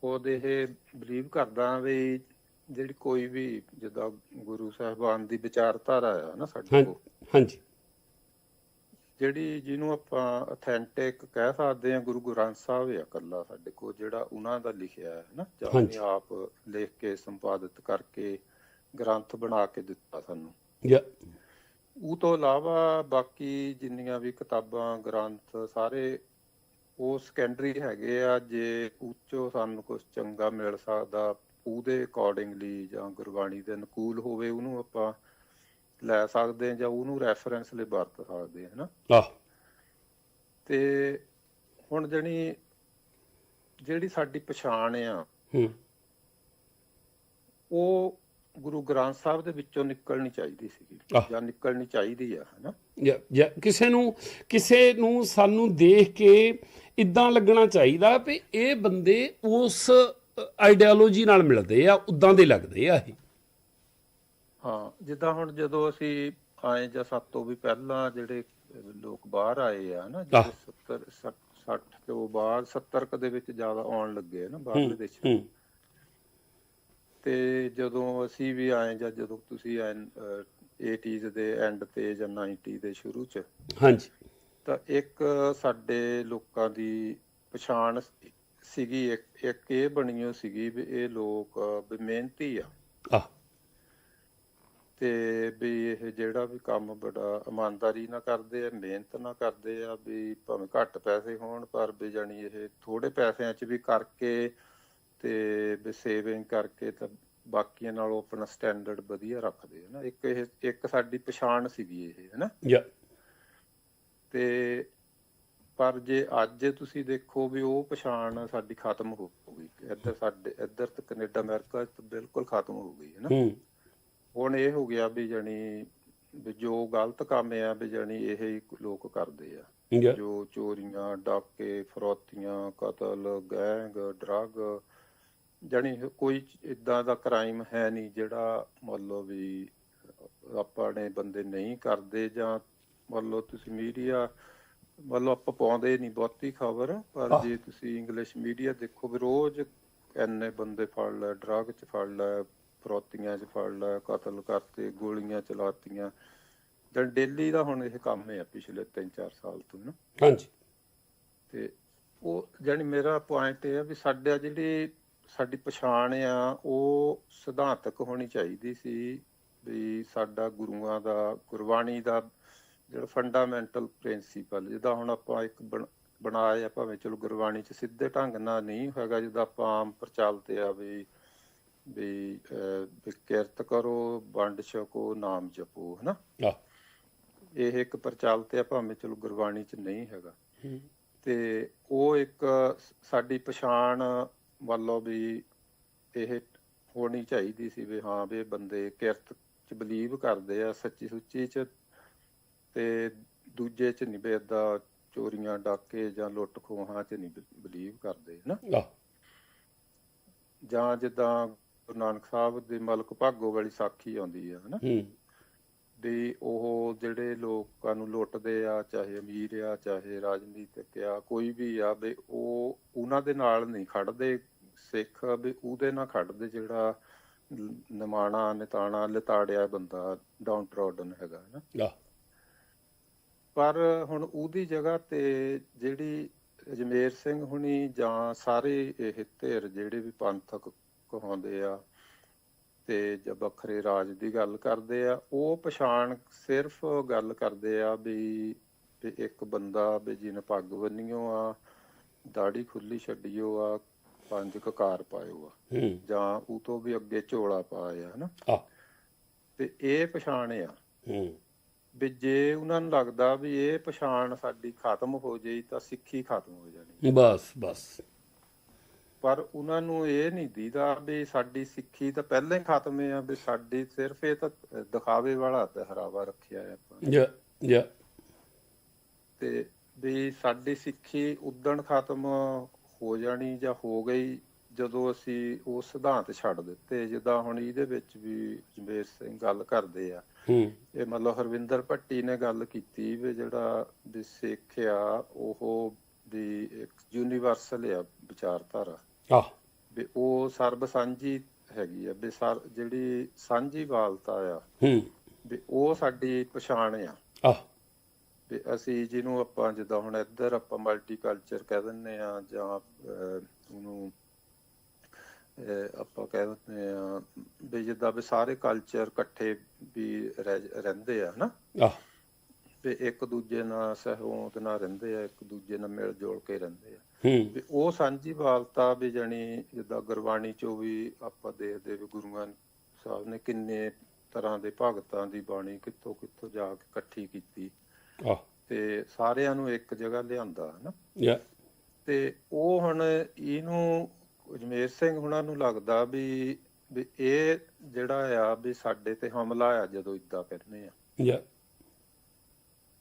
ਖੁਦ ਇਹ ਬਲੀਵ ਕਰਦਾ ਵੀ ਜਿਹੜੀ ਕੋਈ ਵੀ ਜਿੱਦਾਂ ਗੁਰੂ ਸਾਹਿਬਾਨ ਦੀ ਵਿਚਾਰਧਾਰਾ ਆ ਨਾ ਸਾਡੇ ਕੋਲ। ਹਾਂਜੀ। ਜਿਹੜੀ ਜਿਹਨੂੰ ਆਪਾਂ ਅਥੈਂਟਿਕ ਕਹਿ ਸਕਦੇ ਆ ਗੁਰੂ ਗ੍ਰੰਥ ਸਾਹਿਬ ਆ ਇਕੱਲਾ ਸਾਡੇ ਕੋਲ ਜਿਹੜਾ ਉਹਨਾਂ ਦਾ ਲਿਖਿਆ ਹੈ ਨਾ ਜਾਂ ਆਪ ਲਿਖ ਕੇ ਸੰਪਾਦਿਤ ਕਰਕੇ ਗ੍ਰੰਥ ਬਣਾ ਕੇ ਦਿੱਤਾ ਸਾਨੂੰ। ਯਾ। ਉਹ ਤੋਂ ਇਲਾਵਾ ਬਾਕੀ ਜਿੰਨੀਆਂ ਵੀ ਕਿਤਾਬਾਂ ਗ੍ਰੰਥ ਸਾਰੇ ਉਹ ਸੈਕੰਡਰੀ ਹੈਗੇ ਆ ਜੇ ਉੱਚੋ ਸਾਨੂੰ ਕੁਝ ਚੰਗਾ ਮਿਲ ਸਕਦਾ ਉਹਦੇ ਅਕੋਰਡਿੰਗਲੀ ਜਾਂ ਗੁਰਬਾਣੀ ਦੇ ਅਨੁਕੂਲ ਹੋਵੇ ਉਹਨੂੰ ਆਪਾਂ ਲੈ ਸਕਦੇ ਜਾਂ ਉਹਨੂੰ ਰੈਫਰੈਂਸ ਲਈ ਵਰਤ ਸਕਦੇ ਹਾਂ ਹਨਾ? ਆਹ। ਤੇ ਹੁਣ ਜਣੀ ਜਿਹੜੀ ਸਾਡੀ ਪਛਾਣ ਆ ਹੂੰ। ਉਹ ਗੁਰੂ ਗ੍ਰੰਥ ਸਾਹਿਬ ਦੇ ਵਿੱਚੋਂ ਨਿਕਲਣੀ ਚਾਹੀਦੀ ਆਹ। ਜਾਂ ਨਿਕਲਣੀ ਚਾਹੀਦੀ ਆ ਹਨਾ? ਯਾ ਕਿਸੇ ਨੂੰ ਕਿਸੇ ਨੂੰ ਸਾਨੂੰ ਦੇਖ ਕੇ ਇਦਾਂ ਲੱਗਣਾ ਚਾਹੀਦਾ ਵੀ ਇਹ ਬੰਦੇ ਉਸ ਆਈਡੀਓਲੋਜੀ ਨਾਲ ਮਿਲਦੇ ਆ ਉਦਾਂ ਦੇ ਲੱਗਦੇ ਆ ਇਹ। ਹਾਂ ਜਿੱਦਾਂ ਹੁਣ ਜਦੋਂ ਅਸੀਂ ਆਏ ਜਾਂ ਸਭ ਤੋਂ ਵੀ ਪਹਿਲਾਂ ਜਿਹੜੇ ਲੋਕ ਬਾਹਰ ਆਏ ਆ ਨਾ। ਜਿਹੜੇ 70 60 ਤੋਂ ਬਾਅਦ 70 ਕ ਦੇ ਵਿੱਚ ਜ਼ਿਆਦਾ ਆਉਣ ਲੱਗੇ ਨਾ ਬਾਹਰਲੇ ਦੇਸ਼ਾਂ ਤੇ ਜਦੋਂ ਅਸੀਂ ਵੀ ਆਏ ਜਾਂ ਜਦੋਂ ਤੁਸੀਂ ਆਏ 80s ਦੇ ਐਂਡ ਤੇ ਜਾਂ 90 ਦੇ ਸ਼ੁਰੂ ਚ ਹਾਂਜੀ। ਤਾਂ ਇੱਕ ਸਾਡੇ ਲੋਕਾਂ ਦੀ ਪਛਾਣ ਸੀਗੀ ਇੱਕ ਇੱਕ ਇਹ ਬਣੀ ਹੋਈ ਸੀਗੀ ਵੀ ਇਹ ਲੋਕ ਵੀ ਮਿਹਨਤੀ ਆ। ਆਹ। ਤੇ ਵੀ ਇਹ ਜਿਹੜਾ ਵੀ ਕੰਮ ਬੜਾ ਇਮਾਨਦਾਰੀ ਨਾਲ ਕਰਦੇ ਆ ਮਿਹਨਤ ਨਾਲ ਕਰਦੇ ਆ ਵੀ ਭਾਵੇਂ ਘੱਟ ਪੈਸੇ ਹੋਣ ਪਰ ਵੀ ਜਾਣੀ ਇਹ ਥੋੜੇ ਪੈਸਿਆਂ 'ਚ ਵੀ ਕਰਕੇ ਤੇ ਵੀ ਸੇਵਿੰਗ ਕਰਕੇ ਤਾਂ ਬਾਕੀਆਂ ਨਾਲੋਂ ਆਪਣਾ ਸਟੈਂਡਰਡ ਵਧੀਆ ਰੱਖਦੇ ਆ ਨਾ। ਇੱਕ ਇਹ ਇੱਕ ਸਾਡੀ ਪਛਾਣ ਸੀਗੀ ਇਹ ਹੈ ਨਾ ਯਾ ਤੇ ਪਰ ਜੇ ਅੱਜ ਤੁਸੀਂ ਦੇਖੋ ਵੀ ਉਹ ਪਛਾਣ ਸਾਡੀ ਖਤਮ ਹੋ ਗਈ। ਇੱਧਰ ਸਾਡੇ ਇੱਧਰ ਤੇ ਕੈਨੇਡਾ ਅਮਰੀਕਾ ਬਿਲਕੁਲ ਖਤਮ ਹੋ ਗਈ ਹੈ ਨਾ। ਹੁਣ ਇਹ ਹੋ ਗਿਆ ਵੀ ਜਣੀ ਵੀ ਜੋ ਗਲਤ ਕੰਮ ਆ ਵੀ ਜਣੀ ਇਹ ਹੀ ਲੋਕ ਕਰਦੇ ਆ। ਜੋ ਚੋਰੀਆਂ ਡਾਕੇ ਫਰੋਤੀਆਂ ਕਤਲ ਗੈਂਗ ਡਰੱਗ ਜਣੀ ਕੋਈ ਇਦਾਂ ਦਾ ਕ੍ਰਾਈਮ ਹੈ ਨਹੀਂ ਜਿਹੜਾ ਮੰਨ ਲਓ ਵੀ ਆਪਣੇ ਬੰਦੇ ਨਹੀਂ ਕਰਦੇ ਜਾਂ ਮੰਨ ਲਓ ਤੁਸੀਂ ਮੀਡੀਆ ਮੰਨ ਲਓ ਆਪਾਂ ਪਾਉਂਦੇ ਨਹੀਂ ਬਹੁਤੀ ਖਬਰ ਪਰ। ਜੇ ਤੁਸੀਂ ਇੰਗਲਿਸ਼ ਮੀਡੀਆ ਦੇਖੋ ਵੀ ਰੋਜ਼ ਐਨੇ ਬੰਦੇ ਫੜ ਲੈ ਡਰੱਗ ਚ ਫੜ ਲੈ ਫਰੋਤੀਆਂ ਚ ਫੜ ਲੈ ਕਤਲ ਕਰਤੇ ਗੋਲੀਆਂ ਚਲਾਤੀਆਂ। ਜਾਂ ਡੇਲੀ ਦਾ ਹੁਣ ਇਹ ਕੰਮ ਹੈ ਪਿਛਲੇ 3-4 ਸਾਲ ਤੋਂ ਨਾ। ਹਾਂਜੀ। ਤੇ ਉਹ ਜਾਨੀ ਮੇਰਾ ਪੁਆਇੰਟ ਇਹ ਆ ਵੀ ਸਾਡਾ ਜਿਹੜੀ ਸਾਡੀ ਪਛਾਣ ਆ ਉਹ ਸਿਧਾਂਤਕ ਹੋਣੀ ਚਾਹੀਦੀ ਸੀ ਵੀ ਸਾਡਾ ਗੁਰੂਆਂ ਦਾ ਗੁਰਬਾਣੀ ਦਾ ਜਿਹੜਾ ਫੰਡਾਮੈਂਟਲ ਪ੍ਰਿੰਸੀਪਲ ਜਿਹਦਾ ਹੁਣ ਆਪਾਂ ਇੱਕ ਬਣ- ਬਣਾਇਆ ਭਾਵੇਂ ਚਲੋ ਗੁਰਬਾਣੀ ਚ ਸਿੱਧੇ ਢੰਗ ਨਾਲ ਨਹੀਂ ਹੈਗਾ ਜਿਹਦਾ ਆਪਾਂ ਆਮ ਪ੍ਰਚਲਿਤ ਆ ਵੀ ਵੀ ਕਿਰਤ ਕਰੋ ਵੰਡ ਛਕੋ ਨਾਮ ਜਪੋ ਹਨਾ? ਇਹ ਇੱਕ ਪ੍ਰਚਲਿਤ ਆ ਭਾਵੇਂ ਚਲੋ ਗੁਰਬਾਣੀ ਚ ਨਹੀਂ ਹੈਗਾ। ਤੇ ਉਹ ਇੱਕ ਸਾਡੀ ਪਛਾਣ ਲਓ ਵੀ ਇਹ ਹੋਣੀ ਚਾਹੀਦੀ ਸੀ ਵੀ ਹਾਂ ਵੀ ਬੰਦੇ ਕਿਰਤ ਚ ਬਲੀਵ ਕਰਦੇ ਆ ਸੱਚੀ ਸੁੱਚੀ ਚ ਤੇ ਦੂਜੇ ਚ ਨਹੀਂ ਏਦਾਂ ਚੋਰੀਆਂ ਡਾਕੇ ਜਾਂ ਲੁੱਟ ਖੋਹਾਂ ਚ ਨਹੀਂ ਬਲੀਵ ਕਰਦੇ ਨਾ ਆਹ। ਜਾਂ ਜਿੱਦਾਂ ਗੁਰੂ ਨਾਨਕ ਸਾਹਿਬ ਦੇ ਮਲਕ ਭਾਗੋ ਵਾਲੀ ਸਾਖੀ ਆਉਂਦੀ ਆ ਹਨਾ? ਵੀ ਉਹ ਜਿਹੜੇ ਲੋਕਾਂ ਨੂੰ ਲੁੱਟਦੇ ਆ ਚਾਹੇ ਅਮੀਰ ਆ ਚਾਹੇ ਰਾਜਨੀਤਿਕ ਆ ਕੋਈ ਵੀ ਆ ਵੀ ਉਹ ਉਹਨਾਂ ਦੇ ਨਾਲ ਨਹੀਂ ਖੜਦੇ ਸਿੱਖ ਵੀ ਉਹਦੇ ਨਾਲ ਖੜਦੇ ਜਿਹੜਾ ਨਿਮਾਣਾ ਨਿਤਾਣਾ ਲਤਾੜਿਆ ਬੰਦਾ ਡਾਊਨ ਟਰੋਡਨ ਹੈਗਾ ਨਾ ਆਹ। ਪਰ ਹੁਣ ਉਹਦੀ ਜਗ੍ਹਾ ਤੇ ਜਿਹੜੀ ਅਜਮੇਰ ਸਿੰਘ ਹੁਣੀ ਜਾਂ ਸਾਰੇ ਇਹ ਧਿਰ ਜਿਹੜੇ ਵੀ ਪੰਥਕ ਕਹਾਉਂਦੇ ਆ ਤੇ ਜਾਂ ਵੱਖਰੇ ਰਾਜ ਦੀ ਗੱਲ ਕਰਦੇ ਆ ਉਹ ਪਛਾਣ ਸਿਰਫ ਗੱਲ ਕਰਦੇ ਆ ਵੀ ਵੀ ਇੱਕ ਬੰਦਾ ਵੀ ਜਿਹਨੇ ਪੱਗ ਬੰਨੀਓ ਆ ਦਾੜੀ ਖੁੱਲੀ ਛੱਡੀਓ ਆ ਪੰਜ ਕਕਾਰ ਪਾਇਓ ਆ ਜਾਂ ਉਹ ਤੋਂ ਵੀ ਅੱਗੇ ਝੋਲਾ ਪਾਇਆ ਹਨਾ। ਤੇ ਇਹ ਪਛਾਣ ਆ। ਹੂੰ। ਵੀ ਜੇ ਉਹਨਾਂ ਨੂੰ ਲੱਗਦਾ ਵੀ ਇਹ ਪਛਾਣ ਸਾਡੀ ਖਤਮ ਹੋ ਜਾਈ ਤਾਂ ਸਿੱਖੀ ਖਤਮ ਹੋ ਜਾਣੀ ਬਸ ਬਸ। ਪਰ ਉਹਨਾਂ ਨੂੰ ਇਹ ਨਹੀਂ ਦੀਦਾ ਵੀ ਸਾਡੀ ਸਿੱਖੀ ਤਾਂ ਪਹਿਲਾਂ ਹੀ ਖਤਮ ਹੈ ਵੀ ਸਾਡੀ ਸਿਰਫ ਇਹ ਤਾਂ ਦਿਖਾਵੇ ਵਾਲਾ ਪਹਿਰਾਵਾ ਰੱਖਿਆ ਹੈ ਆਪਾਂ ਯਾ ਯਾ। ਤੇ ਵੀ ਸਾਡੀ ਸਿੱਖੀ ਉਦਣ ਖਤਮ ਹੋ ਜਾਣੀ ਜਾਂ ਹੋ ਗਈ ਜਦੋਂ ਅਸੀਂ ਉਹ ਸਿਧਾਂਤ ਛੱਡ ਦਿੱਤੇ ਜਿੱਦਾਂ ਹੁਣ ਇਹਦੇ ਵਿੱਚ ਵੀ ਜਮੇਰ ਸਿੰਘ ਗੱਲ ਕਰਦੇ ਆ। ਇਹ ਮਤਲਬ ਹਰਵਿੰਦਰ ਭੱਟੀ ਨੇ ਗੱਲ ਕੀਤੀ ਵੀ ਜਿਹੜਾ ਵੀ ਸਿੱਖ ਆ ਉਹ ਵੀ ਇੱਕ ਯੂਨੀਵਰਸਲ ਆ ਵਿਚਾਰਧਾਰਾ। ਆਹ। ਵੀ ਉਹ ਸਰਬ ਸਾਂਝੀ ਹੈਗੀ ਆ ਵੀ ਸਰ ਜਿਹੜੀ ਸਾਂਝੀ ਵਾਲਤਾ ਆ ਹੂੰ। ਵੀ ਉਹ ਸਾਡੀ ਪਛਾਣ ਆ। ਆ ਵੀ ਅਸੀਂ ਜਿਹਨੂੰ ਆਪਾਂ ਜਿੱਦਾਂ ਹੁਣ ਇੱਧਰ ਆਪਾਂ ਮਲਟੀਕਲਚਰ ਕਹਿ ਦਿੰਨੇ ਆ ਜਾਂ ਉਹਨੂੰ ਆਪਾਂ ਕਹਿ ਦਿੰਦੇ ਆ ਵੀ ਜਿੱਦਾਂ ਵੀ ਸਾਰੇ ਕਲਚਰ ਇਕੱਠੇ ਵੀ ਰਹਿ- ਰਹਿੰਦੇ ਆ ਹਨਾ? ਆ ਵੀ ਇੱਕ ਦੂਜੇ ਨਾਲ ਸਹਿਯੋਗ ਨਾਲ ਰਹਿੰਦੇ ਆ ਇੱਕ ਦੂਜੇ ਨਾਲ ਮਿਲ ਜੁਲ ਕੇ ਰਹਿੰਦੇ ਆ। ਹੂੰ। ਵੀ ਉਹ ਸਾਂਝੀ ਵਾਲਤਾ ਵੀ ਜਾਣੀ ਜਿੱਦਾਂ ਗੁਰਬਾਣੀ ਚੋਂ ਵੀ ਆਪਾਂ ਦੇਖਦੇ ਵੀ ਗੁਰੂਆਂ ਸਾਹਿਬ ਨੇ ਕਿੰਨੇ ਤਰ੍ਹਾਂ ਦੇ ਭਗਤਾਂ ਦੀ ਬਾਣੀ ਕਿੱਥੋਂ ਕਿੱਥੋਂ ਜਾ ਕੇ ਇਕੱਠੀ ਕੀਤੀ। ਆ ਤੇ ਸਾਰਿਆਂ ਨੂੰ ਇੱਕ ਜਗ੍ਹਾ ਲਿਆਂਦਾ ਹਨਾ? ਯਾ। ਤੇ ਉਹ ਹੁਣ ਇਹਨੂੰ ਅਜਮੇਰ ਸਿੰਘ ਹੁਣਾਂ ਨੂੰ ਲੱਗਦਾ ਵੀ ਵੀ ਇਹ ਜਿਹੜਾ ਆ ਵੀ ਸਾਡੇ ਤੇ ਹਮਲਾ ਆ ਜਦੋਂ ਇਦਾਂ ਕਹਿੰਦੇ ਆ। ਯਾ।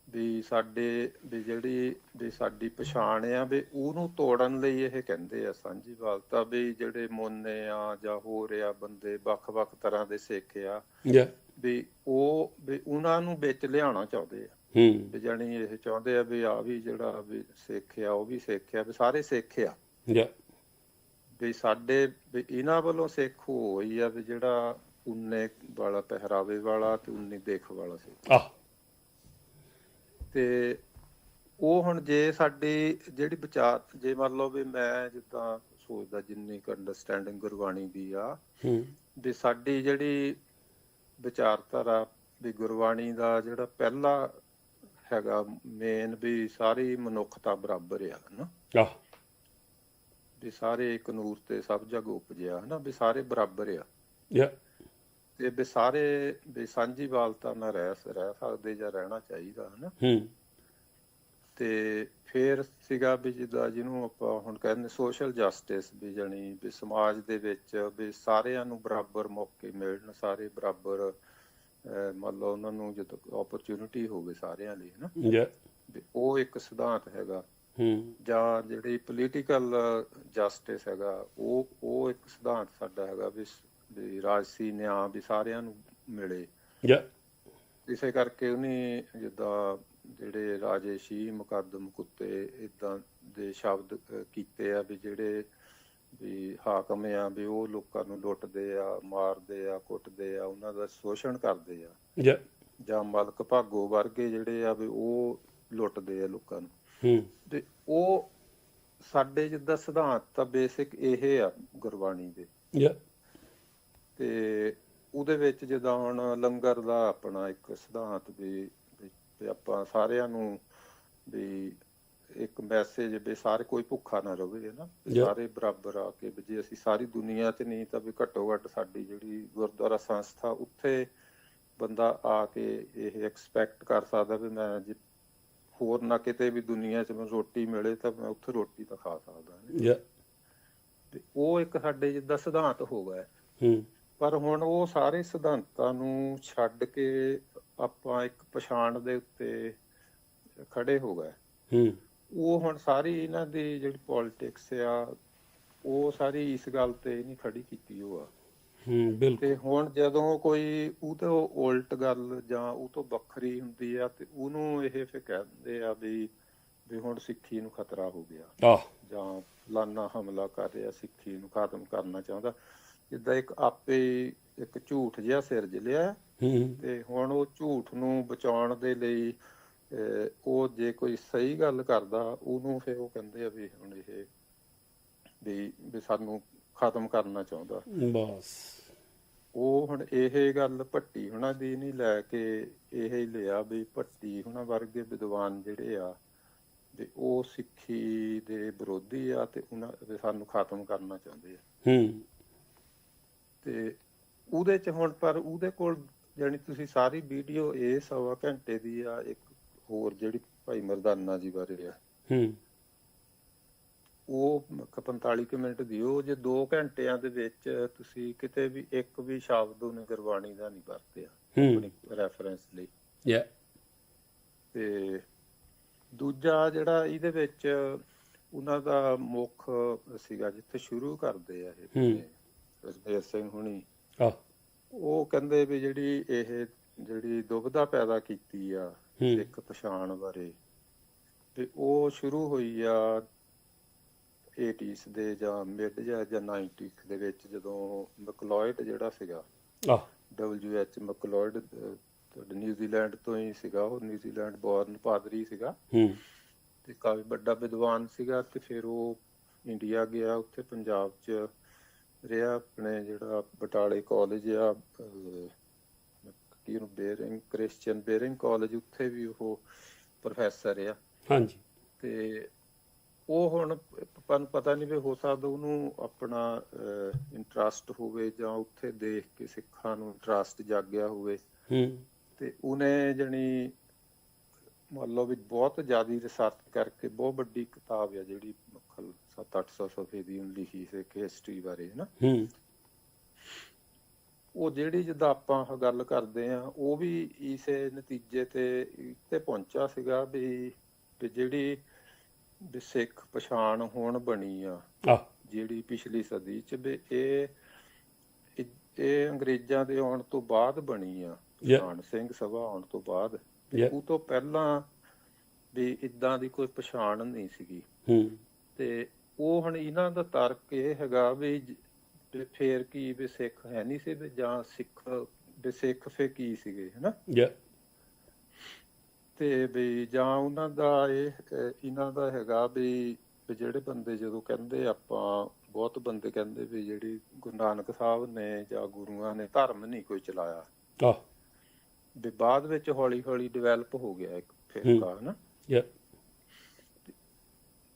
ਵੀ ਸਾਡੇ ਵੀ ਜਿਹੜੀ ਵੀ ਸਾਡੀ ਪਛਾਣ ਆ ਵੀ ਉਹਨੂੰ ਤੋੜਨ ਲਈ ਇਹ ਕਹਿੰਦੇ ਆ ਸਾਂਝੀ ਵਾਲਤਾ ਵੀ ਜਿਹੜੇ ਮੋਨੇ ਆ ਜਾਂ ਹੋਰ ਆ ਬੰਦੇ ਵੱਖ-ਵੱਖ ਤਰ੍ਹਾਂ ਦੇ ਸਿੱਖ ਆ ਯਾ। ਵੀ ਉਹ ਵੀ ਉਹਨਾਂ ਨੂੰ ਵਿੱਚ ਲਿਆਉਣਾ ਚਾਹੁੰਦੇ ਆ। ਹੂੰ। ਵੀ ਜਾਣੀ ਇਹ ਚਾਹੁੰਦੇ ਆ ਵੀ ਆ ਵੀ ਜਿਹੜਾ ਵੀ ਸਿੱਖ ਆ ਉਹ ਵੀ ਸਿੱਖ ਆ ਵੀ ਸਾਰੇ ਸਿੱਖ ਆ। ਯਾ। ਵੀ ਸਾਡੇ ਵੀ ਇਹਨਾਂ ਵੱਲੋਂ ਸਿੱਖ ਹੋਈ ਆ ਵੀ ਜਿਹੜਾ ਉਨੇ ਵਾਲਾ ਪਹਿਰਾਵੇ ਵਾਲਾ ਤੇ ਉਨੀ ਦੇਖ ਵਾਲਾ ਸੀ। ਆ ਤੇ ਉਹ ਹੁਣ ਜੇ ਸਾਡੀ ਜਿਹੜੀ ਵਿਚਾਰ ਜੇ ਮੰਨ ਲਓ ਵੀ ਮੈਂ ਜਿੱਦਾਂ ਸੋਚਦਾ ਜਿੰਨੀ ਕੁ ਅੰਡਰਸਟੈਂਡਿੰਗ ਗੁਰਬਾਣੀ ਦੀ ਆ ਹੂੰ। ਵੀ ਸਾਡੀ ਜਿਹੜੀ ਵਿਚਾਰਧਾਰਾ ਵੀ ਗੁਰਬਾਣੀ ਦਾ ਜਿਹੜਾ ਪਹਿਲਾ ਹੈਗਾ ਮੇਨ ਵੀ ਸਾਰੀ ਮਨੁੱਖਤਾ ਬਰਾਬਰ ਆ ਨਾ। ਆ ਵੀ ਸਾਰੇ ਇੱਕ ਨੂਰ ਤੇ ਸਭ ਜਗ ਉਪਜਿਆ ਹਨਾ? ਵੀ ਸਾਰੇ ਬਰਾਬਰ ਆ। ਯਾ। ਤੇ ਵੀ ਸਾਰੇ ਵੀ ਸਾਂਝੀ ਵਾਲਤਾ ਨਾਲ ਰਹਿ ਰਹਿ ਸਕਦੇ ਜਾਂ ਰਹਿਣਾ ਚਾਹੀਦਾ ਹਨਾ? ਹੂੰ। ਤੇ ਫੇਰ ਸੀਗਾ ਵੀ ਜਿਹਦਾ ਜਿਹਨੂੰ ਆਪਾਂ ਹੁਣ ਕਹਿੰਦੇ ਸੋਸ਼ਲ ਜਸਟਿਸ ਵੀ ਜਣੀ ਵੀ ਸਮਾਜ ਦੇ ਵਿੱਚ ਵੀ ਸਾਰਿਆਂ ਨੂੰ ਬਰਾਬਰ ਮੌਕੇ ਮਿਲਣ ਸਾਰੇ ਬਰਾਬਰ ਮਤਲਬ ਉਹਨਾਂ ਨੂੰ ਜਦੋਂ ਓਪਰਚ्युनिटी ਹੋਵੇ ਸਾਰਿਆਂ ਲਈ ਹਨਾ? ਯਾ। ਉਹ ਇੱਕ ਸਿਧਾਂਤ ਹੈਗਾ। ਜਾਂ ਜਿਹੜੀ ਪੋਲੀਟੀਕਲ ਜਸਟਿਸ ਹੈਗਾ ਉਹ ਉਹ ਇੱਕ ਸਿਧਾਂਤ ਸਾਡਾ ਹੈਗਾ ਵੀ ਰਾਜਸੀ ਨਿਆਂ ਵੀ ਸਾਰਿਆਂ ਨੂੰ ਮਿਲੇ। ਯਾ। ਇਸੇ ਕਰਕੇ ਉਹਨੇ ਜਿੱਦਾਂ ਜਿਹੜੇ ਰਾਜੇ ਸ਼ੀ ਮੁਕੱਦਮ ਕੁੱਤੇ ਇਦਾਂ ਦੇ ਸ਼ਬਦ ਕੀਤੇ ਆ ਵੀ ਜਿਹੜੇ ਵੀ ਹਾਕਮ ਆ ਵੀ ਉਹ ਲੋਕਾਂ ਨੂੰ ਲੁੱਟਦੇ ਆ ਮਾਰਦੇ ਆ ਕੁੱਟਦੇ ਆ ਉਹਨਾਂ ਦਾ ਸ਼ੋਸ਼ਣ ਕਰਦੇ ਆ। ਯਾ। ਜਾਂ ਮਲਕ ਭਾਗੋ ਵਰਗੇ ਜਿਹੜੇ ਆ ਵੀ ਉਹ ਲੁੱਟਦੇ ਆ ਲੋਕਾਂ ਨੂੰ। ਹੂੰ। ਤੇ ਉਹ ਸਾਡੇ ਜਿੱਦਾਂ ਸਿਧਾਂਤ ਤਾਂ ਬੇਸਿਕ ਇਹ ਆ ਗੁਰਬਾਣੀ ਦੇ। ਯਾ। ਤੇ ਉਹਦੇ ਵਿੱਚ ਜਿੱਦਾਂ ਹੁਣ ਲੰਗਰ ਦਾ ਆਪਣਾ ਇੱਕ ਸਿਧਾਂਤ ਵੀ ਵੀ ਆਪਾਂ ਸਾਰਿਆਂ ਨੂੰ ਵੀ ਇੱਕ ਮੈਸੇਜ ਵੀ ਸਾਰੇ ਕੋਈ ਭੁੱਖਾ ਨਾ ਰਵੇ ਨਾ. ਸਾਰੇ ਬਰਾਬਰ ਆ ਕੇ ਵੀ ਜੇ ਅਸੀਂ ਸਾਰੀ ਦੁਨੀਆ 'ਚ ਨਹੀਂ ਤਾਂ ਵੀ ਘੱਟੋ ਘੱਟ ਸਾਡੀ ਜਿਹੜੀ ਗੁਰਦੁਆਰਾ ਸੰਸਥਾ ਉੱਥੇ ਬੰਦਾ ਆ ਕੇ ਇਹ ਐਕਸਪੈਕਟ ਕਰ ਸਕਦਾ ਵੀ ਮੈਂ ਜੇ ਹੋਰ ਨਾ ਕਿਤੇ ਵੀ ਦੁਨੀਆ 'ਚ ਮੈਨੂੰ ਰੋਟੀ ਮਿਲੇ ਤਾਂ ਮੈਂ ਉੱਥੇ ਰੋਟੀ ਤਾਂ ਖਾ ਸਕਦਾ ਯਾ। ਤੇ ਉਹ ਇੱਕ ਸਾਡੇ ਜਿੱਦਾਂ ਸਿਧਾਂਤ ਹੋ ਗਿਆ। ਹੂੰ। ਪਰ ਹੁਣ ਉਹ ਸਾਰੇ ਸਿਧਾਂਤਾਂ ਨੂੰ ਛੱਡ ਕੇ ਆਪਾਂ ਇੱਕ ਪਛਾਣ ਦੇ ਉੱਤੇ ਖੜੇ ਹੋ ਗਏ। ਹੂੰ। ਉਹ ਹੁਣ ਸਾਰੀ ਇਹਨਾਂ ਦੀ ਜਿਹੜੀ ਪੋਲਿਟਿਕਸ ਆ ਉਹ ਸਾਰੀ ਇਸ ਗੱਲ ਤੇ ਨਹੀਂ ਖੜੀ ਕੀਤੀ ਉਹ ਆ ਹੂੰ ਬਿਲਕੁਲ। ਤੇ ਹੁਣ ਜਦੋਂ ਕੋਈ ਉਹ ਤੋਂ ਉਲਟ ਗੱਲ ਜਾਂ ਉਹ ਤੋਂ ਵੱਖਰੀ ਹੁੰਦੀ ਆ ਤੇ ਉਹਨੂੰ ਇਹ ਫਿਰ ਕਹਿੰਦੇ ਆ ਵੀ ਵੀ ਹੁਣ ਸਿੱਖੀ ਨੂੰ ਖਤਰਾ ਹੋ ਗਿਆ। ਆ ਜਾਂ ਫਲਾਨਾ ਹਮਲਾ ਕਰ ਰਿਹਾ ਸਿੱਖੀ ਨੂੰ ਖਤਮ ਕਰਨਾ ਚਾਹੁੰਦਾ। ਜਿੱਦਾਂ ਇੱਕ ਆਪੇ ਇੱਕ ਝੂਠ ਜਿਹਾ ਸਿਰਜ ਲਿਆ ਹੂੰ ਤੇ ਹੁਣ ਉਹ ਝੂਠ ਨੂੰ ਬਚਾਉਣ ਦੇ ਲਈ ਉਹ ਜੇ ਕੋਈ ਸਹੀ ਗੱਲ ਕਰਦਾ ਉਹਨੂੰ ਫਿਰ ਉਹ ਕਹਿੰਦੇ ਆ ਵੀ ਹੁਣ ਇਹ ਵੀ ਸਾਨੂੰ ਖਤਮ ਕਰਨਾ ਚਾਹੁੰਦਾ। ਬਸ। ਉਹ ਹੁਣ ਇਹ ਗੱਲ ਭੱਟੀ ਹੁਣਾਂ ਦੀ ਨਹੀਂ ਲੈ ਕੇ ਇਹ ਹੀ ਲਿਆ ਵੀ ਭੱਟੀ ਹੁਣਾਂ ਵਰਗੇ ਵਿਦਵਾਨ ਜਿਹੜੇ ਆ ਵੀ ਉਹ ਸਿੱਖੀ ਦੇ ਵਿਰੋਧੀ ਆ ਤੇ ਉਹਨਾਂ ਵੀ ਸਾਨੂੰ ਖਤਮ ਕਰਨਾ ਚਾਹੁੰਦੇ ਆ। ਹੂੰ। ਤੇ ਉਹਦੇ ਚ ਹੁਣ ਪਰ ਉਹਦੇ ਕੋਲ ਜਾਣੀ ਤੁਸੀਂ ਸਾਰੀ ਵੀਡੀਓ ਇਹ ਸਵਾ ਘੰਟੇ ਦੀ ਆ ਇੱਕ ਹੋਰ ਜਿਹੜੀ ਭਾਈ ਮਰਦਾਨਾ ਜੀ ਬਾਰੇ ਆ। ਹੂੰ। ਉਹ ਕ- 45 ਕੁ ਮਿੰਟ ਦੀ ਉਹ ਜੇ 2 ਘੰਟਿਆਂ ਦੇ ਵਿੱਚ ਤੁਸੀਂ ਕਿਤੇ ਵੀ ਇੱਕ ਵੀ ਸ਼ਬਦ ਉਹਨੇ ਗੁਰਬਾਣੀ ਦਾ ਨਹੀਂ ਵਰਤਿਆ ਆਪਣੀ ਰੈਫਰੈਂਸ ਲਈ। ਯਾ ਤੇ ਦੂਜਾ ਜਿਹੜਾ ਇਹਦੇ ਵਿੱਚ ਉਹਨਾਂ ਦਾ ਮੁੱਖ ਸੀਗਾ ਜਿੱਥੇ ਸ਼ੁਰੂ ਕਰਦੇ ਆ ਇਹ ਹੂੰ। ਰਜਮੇਰ ਸਿੰਘ ਹੁਣੀ। ਆ ਉਹ ਕਹਿੰਦੇ ਵੀ ਜਿਹੜੀ ਇਹ ਜਿਹੜੀ ਦੁਬਿਧਾ ਪੈਦਾ ਕੀਤੀ ਆ। ਸਿੱਖ ਪਛਾਣ ਬਾਰੇ ਤੇ ਉਹ ਸ਼ੁਰੂ ਹੋਈ ਆ 80s ਦੇ ਜਾਂ ਮਿਡ ਜਾਂ ਜਾਂ 90s ਦੇ ਵਿੱਚ ਜਦੋਂ ਮਕਲੋਇਡ ਜਿਹੜਾ ਸੀਗਾ ਆ WH ਮਕਲੋਇਡ ਨਿਊਜ਼ੀਲੈਂਡ ਤੋਂ ਹੀ ਸੀਗਾ ਉਹ ਨਿਊਜ਼ੀਲੈਂਡ ਬੋਰਨ ਪਾਦਰੀ ਸੀਗਾ। ਹੂੰ। ਤੇ ਕਾਫੀ ਵੱਡਾ ਵਿਦਵਾਨ ਸੀਗਾ ਤੇ ਫਿਰ ਉਹ ਇੰਡੀਆ ਗਿਆ ਉੱਥੇ ਪੰਜਾਬ 'ਚ ਰਿਹਾ ਆਪਣੇ ਜਿਹੜਾ ਬਟਾਲੇ ਕਾਲਜ ਆ ਕੀ ਨੂੰ ਬੇਰਿੰਗ ਕ੍ਰਿਸਚੀਅਨ ਬੇਰਿੰਗ ਕਾਲਜ ਉੱਥੇ ਵੀ ਉਹ ਪ੍ਰੋਫੈਸਰ ਆ ਹਾਂਜੀ। ਤੇ ਉਹ ਹੁਣ ਪਤਾ ਨਹੀਂ ਵੀ ਹੋ ਸਕਦਾ ਉਹਨੂੰ ਆਪਣਾ ਇੰਟਰਸਟ ਹੋਵੇ ਜਾਂ ਉੱਥੇ ਦੇਖ ਕੇ ਸਿੱਖਾਂ ਨੂੰ ਇੰਟਰਸਟ ਜਾਗਿਆ ਹੋਵੇ। ਹੂੰ। ਤੇ ਉਹਨੇ ਜਣੀ ਮੰਨ ਲਓ ਵੀ ਬਹੁਤ ਜ਼ਿਆਦੀ ਰਿਸਰਚ ਕਰਕੇ ਬਹੁਤ ਵੱਡੀ ਕਿਤਾਬ ਆ ਜਿਹੜੀ ਮੱਖਲ 7-800 ਸਫੇ ਦੀ ਉਹਨੇ ਲਿਖੀ ਸੀ ਹਿਸਟਰੀ ਬਾਰੇ ਨਾ ਹੂੰ। ਉਹ ਜਿਹੜੀ ਜਿੱਦਾਂ ਆਪਾਂ ਗੱਲ ਕਰਦੇ ਆ ਉਹ ਵੀ ਇਸੇ ਨਤੀਜੇ ਤੇ ਤੇ ਪਹੁੰਚਾ ਸੀਗਾ ਵੀ ਵੀ ਜਿਹੜੀ ਵੀ ਸਿੱਖ ਪਛਾਣ ਹੁਣ ਬਣੀ ਆ। ਜਿਹੜੀ ਪਿਛਲੀ ਸਦੀ ਚ ਵੀ ਇਹ ਇਹ- ਅੰਗਰੇਜ਼ਾਂ ਦੇ ਆਉਣ ਤੋਂ ਬਾਅਦ ਬਣੀ ਆ. ਪਛਾਣ ਸਿੰਘ ਸਭਾ ਆਉਣ ਤੋਂ ਬਾਅਦ. ਉਹ ਤੋਂ ਪਹਿਲਾਂ ਵੀ ਇਦਾਂ ਦੀ ਕੋਈ ਪਛਾਣ ਨਹੀਂ ਸੀਗੀ। ਹੂੰ। ਤੇ ਉਹ ਹੁਣ ਇਹਨਾਂ ਦਾ ਤਰਕ ਇਹ ਹੈਗਾ ਵੀ ਫੇਰ ਕੀ ਵੀ ਸਿੱਖ ਹੈ ਨਹੀਂ ਸੀ ਜਾਂ ਸਿੱਖ ਵੀ ਸਿੱਖ ਫੇ ਕੀ ਸੀਗੇ ਹਨਾ? ਯਾ। ਤੇ ਵੀ ਜਾਂ ਉਹਨਾਂ ਦਾ ਇਹ ਇਹਨਾਂ ਦਾ ਹੈਗਾ ਵੀ ਜਿਹੜੇ ਬੰਦੇ ਜਦੋਂ ਕਹਿੰਦੇ ਆਪਾਂ ਬਹੁਤ ਬੰਦੇ ਕਹਿੰਦੇ ਵੀ ਜਿਹੜੀ ਗੁਰੂ ਨਾਨਕ ਸਾਹਿਬ ਨੇ ਜਾਂ ਗੁਰੂਆਂ ਨੇ ਧਰਮ ਨਹੀਂ ਕੋਈ ਚਲਾਇਆ। ਆ ਵੀ ਬਾਅਦ ਵਿੱਚ ਹੌਲੀ ਹੌਲੀ ਡਿਵੈਲਪ ਹੋ ਗਿਆ ਇੱਕ ਫਿਰਕਾ ਹਨਾ? ਯਾ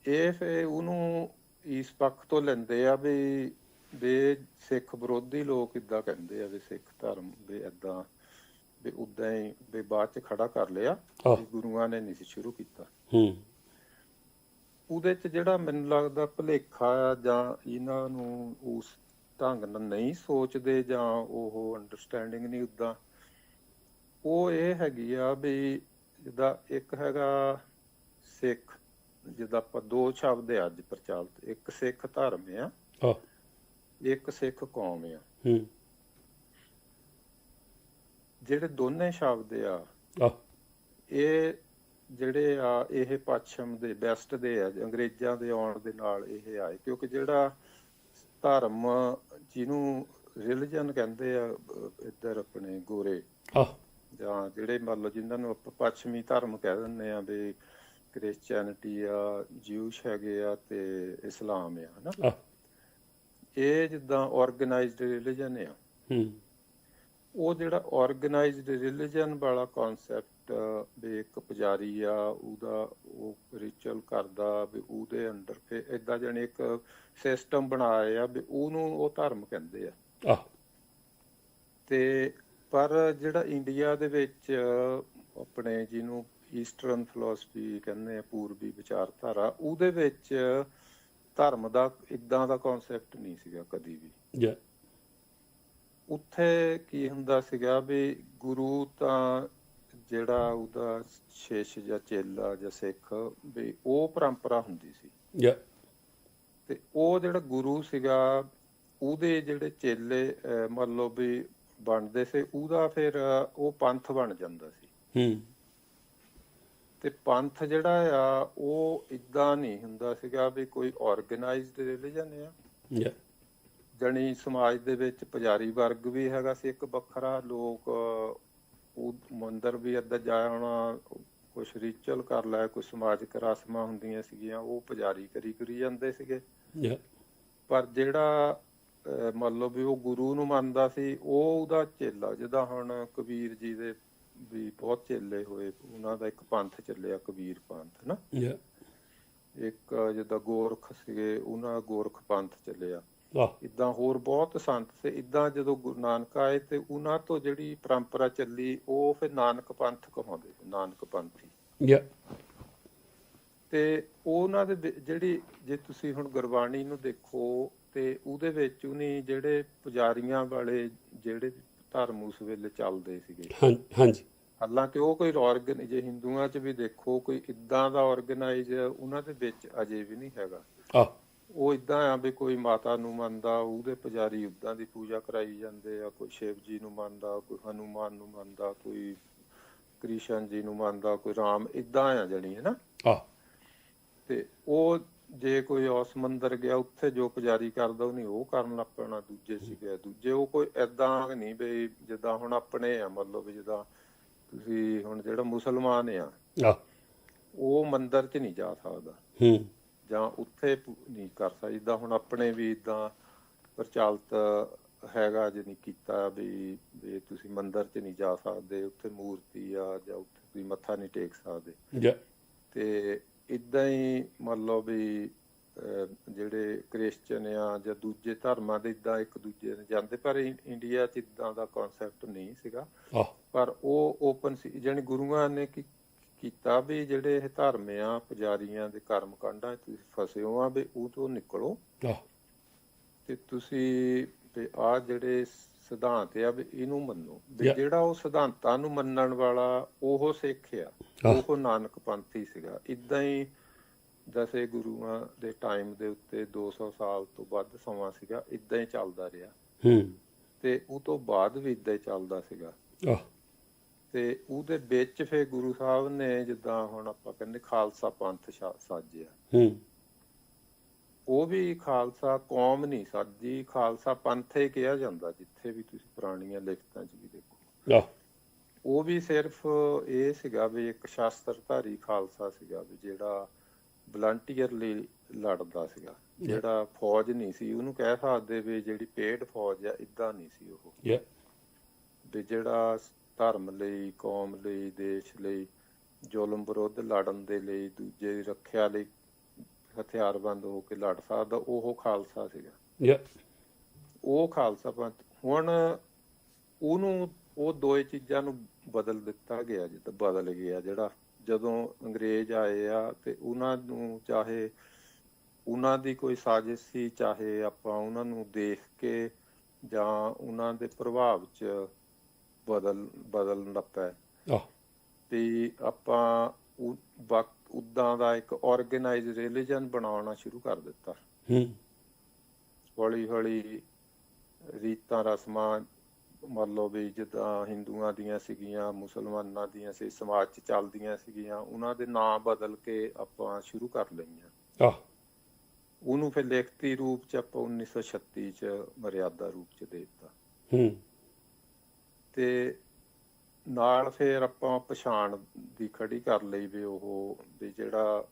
ਇਹ ਫੇ ਉਹਨੂੰ ਇਸ ਪੱਖ ਤੋਂ ਲੈਂਦੇ ਆ ਵੀ ਵੀ ਸਿੱਖ ਵਿਰੋਧੀ ਲੋਕ ਇਦਾਂ ਕਹਿੰਦੇ ਆ ਵੀ ਸਿੱਖ ਧਰਮ ਵੀ ਇਦਾਂ ਵੀ ਉਦਾਂ ਹੀ ਵੀ ਬਾਅਦ ਚ ਖੜਾ ਕਰ ਲਿਆ। ਵੀ ਗੁਰੂਆਂ ਨੇ ਨਹੀਂ ਸੀ ਸ਼ੁਰੂ ਕੀਤਾ। ਹੂੰ। ਉਹਦੇ ਚ ਜਿਹੜਾ ਮੈਨੂੰ ਲੱਗਦਾ ਭੁਲੇਖਾ ਜਾਂ ਇਹਨਾਂ ਨੂੰ ਉਸ ਢੰਗ ਨਾਲ ਨਹੀਂ ਸੋਚਦੇ ਜਾਂ ਉਹ ਅੰਡਰਸਟੈਂਡਿੰਗ ਨਹੀਂ ਉਦਾਂ ਉਹ ਇਹ ਹੈਗੀ ਆ ਵੀ ਜਿੱਦਾਂ ਇੱਕ ਹੈਗਾ ਸਿੱਖ ਜਿੱਦਾਂ ਆਪਾਂ ਦੋ ਸ਼ਬਦ ਆ ਅੱਜ ਪ੍ਰਚਲਿਤ ਇੱਕ ਸਿੱਖ ਧਰਮ ਆ ਆ ਇੱਕ ਸਿੱਖ ਕੌਮ ਆ। ਹੂੰ। ਜਿਹੜੇ ਦੋਨੇ ਸ਼ਬਦ ਆ ਇਹ ਜਿਹੜੇ ਆ ਇਹ ਪੱਛਮ ਦੇ ਵੈਸਟ ਦੇ ਆ ਅੰਗਰੇਜ਼ਾਂ ਦੇ ਆਉਣ ਦੇ ਨਾਲ ਇਹ ਆਏ। ਕਿਉਂਕਿ ਜਿਹੜਾ ਧਰਮ ਜਿਹਨੂੰ ਰਿਲੀਜਨ ਕਹਿੰਦੇ ਆ ਇੱਧਰ ਆਪਣੇ ਗੋਰੇ ਆ ਜਾਂ ਜਿਹੜੇ ਮੰਨ ਲਓ ਜਿਨ੍ਹਾਂ ਨੂੰ ਆਪਾਂ ਪੱਛਮੀ ਧਰਮ ਕਹਿ ਦਿੰਦੇ ਆ ਵੀ ਕ੍ਰਿਸਚੀਅਨਿਟੀ ਆ ਜਿਊਸ਼ ਹੈਗੇ ਆ ਤੇ ਇਸਲਾਮ ਆ ਹਨਾ? ਇਹ ਜਿੱਦਾਂ ਆਰਗੇਨਾਈਜ਼ਡ ਰਿਲੀਜਨ ਆ। ਹੂੰ। ਉਹ ਜਿਹੜਾ ਆਰਗੇਨਾਈਜ਼ਡ ਰਿਲੀਜਨ ਵਾਲਾ ਕਨਸੈਪਟ ਵੀ ਇੱਕ ਪੁਜਾਰੀ ਆ ਉਹਦਾ ਉਹ ਰਿਚੁਅਲ ਕਰਦਾ ਵੀ ਉਹਦੇ ਅੰਡਰ ਤੇ ਇਦਾਂ ਜਾਨੀ ਇੱਕ ਸਿਸਟਮ ਬਣਾਇਆ ਆ ਵੀ ਉਹਨੂੰ ਉਹ ਧਰਮ ਕਹਿੰਦੇ ਆ। ਆ ਤੇ ਪਰ ਜਿਹੜਾ ਇੰਡੀਆ ਦੇ ਵਿੱਚ ਆਪਣੇ ਜਿਹਨੂੰ ਈਸਟਰਨ ਫਿਲਾਸਫੀ ਕਹਿੰਦੇ ਆ ਪੂਰਬੀ ਵਿਚਾਰਧਾਰਾ ਉਹਦੇ ਵਿੱਚ ਧਰਮ ਦਾ ਇਦਾਂ ਦਾ ਕਨਸੈਪਟ ਨਹੀਂ ਸੀਗਾ ਕਦੀ ਵੀ। ਯਾ ਉੱਥੇ ਕੀ ਹੁੰਦਾ ਸੀਗਾ ਵੀ ਗੁਰੂ ਤਾਂ ਜਿਹੜਾ ਉਹਦਾ ਸ਼ੇਸ਼ ਜਾਂ ਚੇਲਾ ਜਾਂ ਸਿੱਖ ਵੀ ਉਹ ਪਰੰਪਰਾ ਹੁੰਦੀ ਸੀ। ਯਾ ਤੇ ਉਹ ਜਿਹੜਾ ਗੁਰੂ ਸੀਗਾ ਉਹਦੇ ਜਿਹੜੇ ਚੇਲੇ ਮੰਨ ਲਓ ਵੀ ਬਣਦੇ ਸੀ ਉਹਦਾ ਫਿਰ ਉਹ ਪੰਥ ਬਣ ਜਾਂਦਾ ਸੀ। ਹੂੰ ਤੇ ਪੰਥ ਜਿਹੜਾ ਆ ਉਹ ਇਦਾਂ ਨਹੀਂ ਹੁੰਦਾ ਸੀਗਾ ਵੀ ਕੋਈ ਆਰਗੇਨਾਈਜ਼ਡ ਰਿਲੀਜਨ ਆ। ਯਾ ਜਣੀ ਸਮਾਜ ਦੇ ਵਿੱਚ ਪੁਜਾਰੀ ਵਰਗ ਵੀ ਹੈਗਾ ਸੀ ਇੱਕ ਵੱਖਰਾ ਲੋਕ ਉਹ ਮੰਦਰ ਵੀ ਅੱਦਾ ਜਾ ਆਉਣਾ ਕੁਝ ਰਿਚੁਅਲ ਕਰ ਲੈ ਕੋਈ ਸਮਾਜਿਕ ਰਸਮਾਂ ਹੁੰਦੀਆਂ ਸੀਗੀਆਂ ਉਹ ਪੁਜਾਰੀ ਕਰੀ ਕਰੀ ਜਾਂਦੇ ਸੀਗੇ। ਪਰ ਜਿਹੜਾ ਮੰਨ ਲਓ ਵੀ ਉਹ ਗੁਰੂ ਨੂੰ ਮੰਨਦਾ ਸੀ ਉਹ ਉਹਦਾ ਚੇਲਾ ਜਿੱਦਾਂ ਹੁਣ ਕਬੀਰ ਜੀ ਦੇ ਵੀ ਬਹੁਤ ਚੇਲੇ ਹੋਏ ਉਹਨਾਂ ਦਾ ਇੱਕ ਪੰਥ ਚੱਲਿਆ ਕਬੀਰ ਪੰਥ ਨਾ। ਇੱਕ ਜਿੱਦਾਂ ਗੋਰਖ ਸੀਗੇ ਉਹਨਾਂ ਦਾ ਗੋਰਖ ਪੰਥ ਚੱਲਿਆ। ਇਦਾਂ ਹੋਰ ਬਹੁਤ ਸੰਤ ਸੀ ਇਦਾਂ ਜਦੋਂ ਗੁਰੂ ਨਾਨਕ ਆਏ ਤੇ ਉਹਨਾਂ ਤੋਂ ਜਿਹੜੀ ਪਰੰਪਰਾ ਚੱਲੀ ਉਹ ਫਿਰ ਨਾਨਕ ਪੰਥ ਕਹਾਉਂਦੇ ਨਾਨਕ ਪੰਥੀ। ਯਾ। ਤੇ ਉਹਨਾਂ ਦੇ ਜਿਹੜੀ ਜੇ ਤੁਸੀਂ ਹੁਣ ਗੁਰਬਾਣੀ ਨੂੰ ਦੇਖੋ ਤੇ ਉਹਦੇ ਵਿੱਚ ਉਹਨੇ ਜਿਹੜੇ ਪੁਜਾਰੀਆਂ ਵਾਲੇ ਜਿਹੜੇ ਧਰਮ ਉਸ ਵੇਲੇ ਚੱਲਦੇ ਸੀਗੇ। ਹਾਂ ਹਾਂਜੀ। ਹਾਲਾਂਕਿ ਉਹ ਕੋਈ ਆਰਗਨ ਜੇ ਹਿੰਦੂਆਂ 'ਚ ਵੀ ਦੇਖੋ ਕੋਈ ਇਦਾਂ ਦਾ ਆਰਗੇਨਾਈਜ਼ ਉਹਨਾਂ ਦੇ ਵਿੱਚ ਅਜੇ ਵੀ ਨਹੀਂ ਹੈਗਾ। ਆ ਉਹ ਇਦਾਂ ਆ ਵੀ ਕੋਈ ਮਾਤਾ ਨੂੰ ਮੰਨਦਾ ਉਹਦੇ ਪੁਜਾਰੀ ਉਦਾਂ ਦੀ ਪੂਜਾ ਕਰਾਈ ਜਾਂਦੇ ਆ ਕੋਈ ਸ਼ਿਵ ਜੀ ਨੂੰ ਮੰਨਦਾ ਕੋਈ ਹਨੂਮਾਨ ਨੂੰ ਮੰਨਦਾ ਕੋਈ ਕ੍ਰਿਸ਼ਨ ਜੀ ਨੂੰ ਮੰਨਦਾ ਕੋਈ ਰਾਮ ਇਦਾਂ ਆ ਜਣੀ ਹੈ ਨਾ ਆ ਤੇ ਉਹ ਜੇ ਕੋਈ ਉਸ ਮੰਦਰ ਗਿਆ ਉੱਥੇ ਜੋ ਪੁਜਾਰੀ ਕਰਦਾ ਉਹ ਨਹੀਂ ਉਹ ਕਰਨ ਲੱਗ ਪੈਣਾ ਦੂਜੇ ਸੀਗੇ ਦੂਜੇ। ਉਹ ਕੋਈ ਐਦਾਂ ਨਹੀਂ ਵੀ ਜਿੱਦਾਂ ਹੁਣ ਆਪਣੇ ਆ ਮਤਲਬ ਜਿੱਦਾਂ ਤੁਸੀਂ ਹੁਣ ਜਿਹੜਾ ਮੁਸਲਮਾਨ ਆ ਆ ਉਹ ਮੰਦਰ 'ਚ ਨਹੀਂ ਜਾ ਸਕਦਾ। ਹੂੰ। ਜਾਂ ਉੱਥੇ ਨਹੀਂ ਕਰ ਸਕਦਾ। ਜਿੱਦਾਂ ਹੁਣ ਆਪਣੇ ਵੀ ਇਦਾਂ ਪ੍ਰਚਲਿਤ ਹੈਗਾ ਜੇ ਨਹੀਂ ਕੀਤਾ ਵੀ ਵੀ ਤੁਸੀਂ ਮੰਦਰ 'ਚ ਨਹੀਂ ਜਾ ਸਕਦੇ ਉੱਥੇ ਮੂਰਤੀ ਆ ਜਾਂ ਉੱਥੇ ਤੁਸੀਂ ਮੱਥਾ ਨਹੀਂ ਟੇਕ ਸਕਦੇ। ਜਾਂ ਤੇ ਇਦਾਂ ਹੀ ਮੰਨ ਲਓ ਵੀ ਜਿਹੜੇ ਕ੍ਰਿਸਚੀਅਨ ਆ ਜਾਂ ਦੂਜੇ ਧਰਮਾਂ ਦੇ ਇਦਾਂ ਇੱਕ ਦੂਜੇ ਨੇ ਜਾਂਦੇ ਪਰ ਇੰਡੀਆ 'ਚ ਇਦਾਂ ਦਾ ਕਨਸੈਪਟ ਨਹੀਂ ਸੀਗਾ। ਪਰ ਉਹ ਓਪਨ ਸੀ ਜਾਣੀ ਗੁਰੂਆਂ ਨੇ ਕੀ ਕੀਤਾ ਵੀ ਜਿਹੜੇ ਇਹ ਧਰਮ ਆ ਪੁਜਾਰੀਆਂ ਦੇ ਕਰਮ ਕਾਂਡਾਂ 'ਚ ਤੁਸੀਂ ਫਸੇ ਹੋ ਆ ਵੀ ਉਹ ਤੋਂ ਨਿਕਲੋ। ਤੇ ਤੁਸੀਂ ਵੀ ਆ ਜਿਹੜੇ ਸਿਧਾਂਤ ਆ ਵੀ ਇਹਨੂੰ ਮੰਨੋ। ਵੀ. ਜਿਹੜਾ ਉਹ ਸਿਧਾਂਤਾਂ ਨੂੰ ਮੰਨਣ ਵਾਲਾ ਉਹ ਸਿੱਖ ਆ ਆਹ। ਉਹ ਨਾਨਕ ਪੰਥੀ ਸੀਗਾ। ਇਦਾਂ ਹੀ ਦਸੇ ਗੁਰੂਆਂ ਦੇ ਟਾਈਮ ਦੇ ਉੱਤੇ 200 ਸਾਲ ਤੋਂ ਵੱਧ ਸਮਾਂ ਸੀਗਾ ਇਦਾਂ ਹੀ ਚੱਲਦਾ ਰਿਹਾ। ਹੂੰ। ਤੇ ਉਹ ਤੋਂ ਬਾਅਦ ਵੀ ਇਦਾਂ ਹੀ ਚੱਲਦਾ ਸੀਗਾ। ਆ ਤੇ ਉਹਦੇ ਵਿੱਚ ਫੇ ਗੁਰੂ ਸਾਹਿਬ ਨੇ ਜਿੱਦਾਂ ਹੁਣ ਆਪਾਂ ਕਹਿੰਦੇ ਖਾਲਸਾ ਪੰਥ ਸਾਜਿਆ। ਹੂੰ। ਉਹ ਵੀ ਖਾਲਸਾ ਕੌਮ ਨਹੀਂ ਸਾਜੀ ਖਾਲਸਾ ਪੰਥ ਹੀ ਕਿਹਾ ਜਾਂਦਾ ਜਿੱਥੇ ਵੀ ਤੁਸੀਂ ਪੁਰਾਣੀਆਂ ਲਿਖਤਾਂ 'ਚ ਵੀ ਦੇਖੋ। ਆ ਉਹ ਵੀ ਸਿਰਫ ਇਹ ਸੀਗਾ ਵੀ ਇੱਕ ਸ਼ਾਸਤਰਧਾਰੀ ਖਾਲਸਾ ਸੀਗਾ ਵੀ ਜਿਹੜਾ ਵਲੰਟੀਅਰ ਲਈ ਲੜਦਾ ਸੀਗਾ ਜਿਹੜਾ ਫੌਜ ਨਹੀਂ ਸੀ। ਉਹਨੂੰ ਕਹਿ ਸਕਦੇ ਵੀ ਜਿਹੜੀ ਪੇਡ ਫੌਜ ਆ ਇਦਾਂ ਨਹੀਂ ਸੀ ਉਹ। ਵੀ ਜਿਹੜਾ ਧਰਮ ਲਈ ਕੌਮ ਲਈ ਦੇਸ਼ ਲਈ ਜ਼ੁਲਮ ਵਿਰੁੱਧ ਲੜਨ ਦੇ ਲਈ ਦੂਜੇ ਦੀ ਰੱਖਿਆ ਲਈ ਹਥਿਆਰਬੰਦ ਹੋ ਕੇ ਲੜ ਸਕਦਾ ਉਹ ਖਾਲਸਾ ਸੀਗਾ। ਉਹ ਖਾਲਸਾ ਪੰਥ ਹੁਣ ਉਹਨੂੰ ਉਹ ਦੋਏ ਚੀਜ਼ਾਂ ਨੂੰ ਬਦਲ ਦਿੱਤਾ ਗਿਆ ਜਿੱਦਾਂ ਬਦਲ ਗਿਆ ਜਿਹੜਾ ਜਦੋਂ ਅੰਗਰੇਜ਼ ਆਏ ਆ ਤੇ ਉਹਨਾਂ ਨੂੰ ਚਾਹੇ ਉਹਨਾਂ ਦੀ ਕੋਈ ਸਾਜ਼ਿਸ਼ ਸੀ ਚਾਹੇ ਆਪਾਂ ਉਹਨਾਂ ਨੂੰ ਦੇਖ ਕੇ ਜਾਂ ਉਹਨਾਂ ਦੇ ਪ੍ਰਭਾਵ 'ਚ ਬਦਲ ਬਦਲਣ ਲੱਪੈ ਆ ਤੇ ਆਪਾਂ ਉਦਾਂ ਦਾ ਇੱਕ ਆਰਗੇਨਾਈਜ਼ ਰਿਲੀਜਨ ਬਣਾਉਣਾ ਸ਼ੁਰੂ ਕਰ ਦਿੱਤਾ। ਹੂੰ। ਹੌਲੀ ਹੌਲੀ ਰੀਤਾਂ ਰਸਮਾਂ ਮੰਨ ਲਓ ਵੀ ਜਿੱਦਾਂ ਹਿੰਦੂਆਂ ਦੀਆਂ ਸੀਗੀਆਂ ਮੁਸਲਮਾਨਾਂ ਦੀਆਂ ਸੀ ਸਮਾਜ 'ਚ ਚੱਲਦੀਆਂ ਸੀਗੀਆਂ ਉਹਨਾਂ ਦੇ ਨਾਂ ਬਦਲ ਕੇ ਆਪਾਂ ਸ਼ੁਰੂ ਕਰ ਲਈਆਂ। ਆ ਉਹਨੂੰ ਫਿਰ ਲਿਖਤੀ ਰੂਪ 'ਚ ਆਪਾਂ 1936 'ਚ ਮਰਿਆਦਾ ਰੂਪ 'ਚ ਦੇ ਦਿੱਤਾ। ਹੂੰ। ਤੇ ਨਾਲ ਫਿਰ ਆਪਾਂ ਪਛਾਣ ਦੀ ਖੜੀ ਕਰ ਲਈ ਵੀ ਉਹ ਵੀ ਜਿਹੜਾ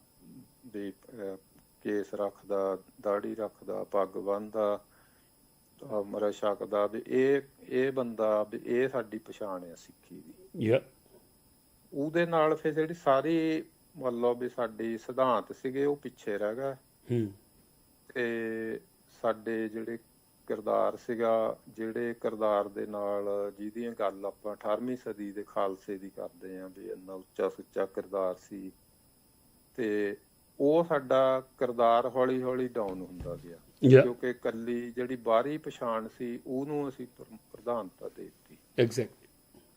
ਵੀ ਕੇਸ ਰੱਖਦਾ ਦਾੜੀ ਰੱਖਦਾ ਪੱਗ ਬੰਨਦਾ ਮਰਾ ਛਕਦਾ ਵੀ ਇਹ ਇਹ ਬੰਦਾ ਵੀ ਇਹ ਸਾਡੀ ਪਛਾਣ ਹੈ ਸਿੱਖੀ ਦੀ। ਜਾਂ ਉਹਦੇ ਨਾਲ ਫਿਰ ਜਿਹੜੀ ਸਾਰੀ ਮੰਨ ਲਓ ਵੀ ਸਾਡੀ ਸਿਧਾਂਤ ਸੀਗੇ ਉਹ ਪਿੱਛੇ ਰਹਿ ਗਏ। ਹੂੰ। ਤੇ ਸਾਡੇ ਜਿਹੜੇ ਕਿਰਦਾਰ ਸੀਗਾ ਜਿਹੜੇ ਕਿਰਦਾਰ ਦੇ ਨਾਲ ਜਿਹਦੀਆਂ ਗੱਲ ਆਪਾਂ 18ਵੀਂ ਸਦੀ ਦੇ ਖਾਲਸੇ ਦੀ ਕਰਦੇ ਆਂ ਵੀ ਇੰਨਾ ਉੱਚਾ ਸੁੱਚਾ ਕਿਰਦਾਰ ਸੀ। ਤੇ ਉਹ ਸਾਡਾ ਕਿਰਦਾਰ ਹੌਲੀ ਹੌਲੀ ਡਾਊਨ ਹੁੰਦਾ ਗਿਆ। ਕਿਉਂਕਿ ਕੱਲੀ ਜਿਹੜੀ ਬਾਹਰੀ ਪਛਾਣ ਸੀ ਉਹਨੂੰ ਅਸੀਂ ਪ੍ਰ- ਪ੍ਰਧਾਨਤਾ ਦੇ ਦਿੱਤੀ। ਐਗਜ਼ੈਕਟ